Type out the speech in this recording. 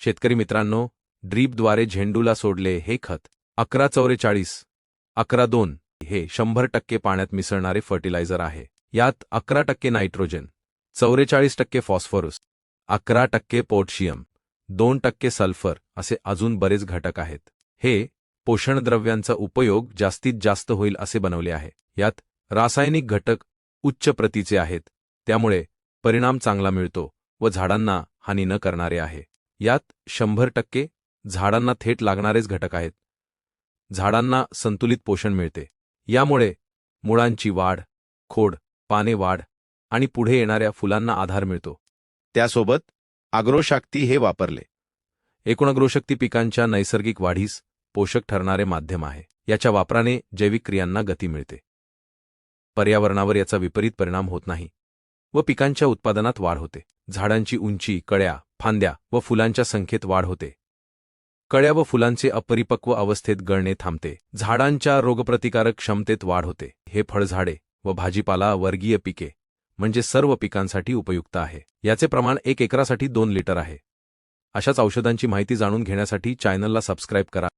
शेतकरी मित्रांनो ड्रीपद्वारे झेंडूला सोडले हे खत अकरा चौवेचाळीस अकरा दोन हे शंभर टक्के पाण्यात मिसळणारे फर्टिलायझर आहे. यात अकरा टक्के नायट्रोजन चौवेचाळीस टक्के फॉस्फरस अकरा टक्के पोटॅशियम दोन टक्के सल्फर असे अजून बरेच घटक आहेत. हे पोषणद्रव्यांचा उपयोग जास्तीत जास्त होईल असे बनवले आहे. यात रासायनिक घटक उच्च प्रतीचे आहेत त्यामुळे परिणाम चांगला मिळतो व झाडांना हानी न करणारे आहे. यात शंभर टक्के झाडांना थेट लागणारेच घटक आहेत. झाडांना संतुलित पोषण मिळते. यामुळे मुळांची वाढ खोड पाने वाढ आणि पुढे येणाऱ्या फुलांना आधार मिळतो. त्यासोबत आग्रोशाक्ती हे वापरले. एकूण अग्रोशक्ती पिकांच्या नैसर्गिक वाढीस पोषक ठरणारे माध्यम आहे. याच्या वापराने जैविक क्रियांना गती मिळते. पर्यावरणावर याचा विपरीत परिणाम होत नाही व पिकांच्या उत्पादनात वाढ होते. झाडांची उंची कळ्या फांद्या व फुलांच्या संख्येत वाढ होते. कळ्या व फुलांचे अपरिपक्व अवस्थेत गळणे थांबते. झाडांच्या रोगप्रतिकारक क्षमतेत वाढ होते. हे फळझाडे व भाजीपाला वर्गीय पिके म्हणजे सर्व पिकांसाठी उपयुक्त आहे. याचे प्रमाण एक एकरासाठी दोन लिटर आहे. अशाच औषधांची माहिती जाणून घेण्यासाठी चॅनलला सबस्क्राईब करा.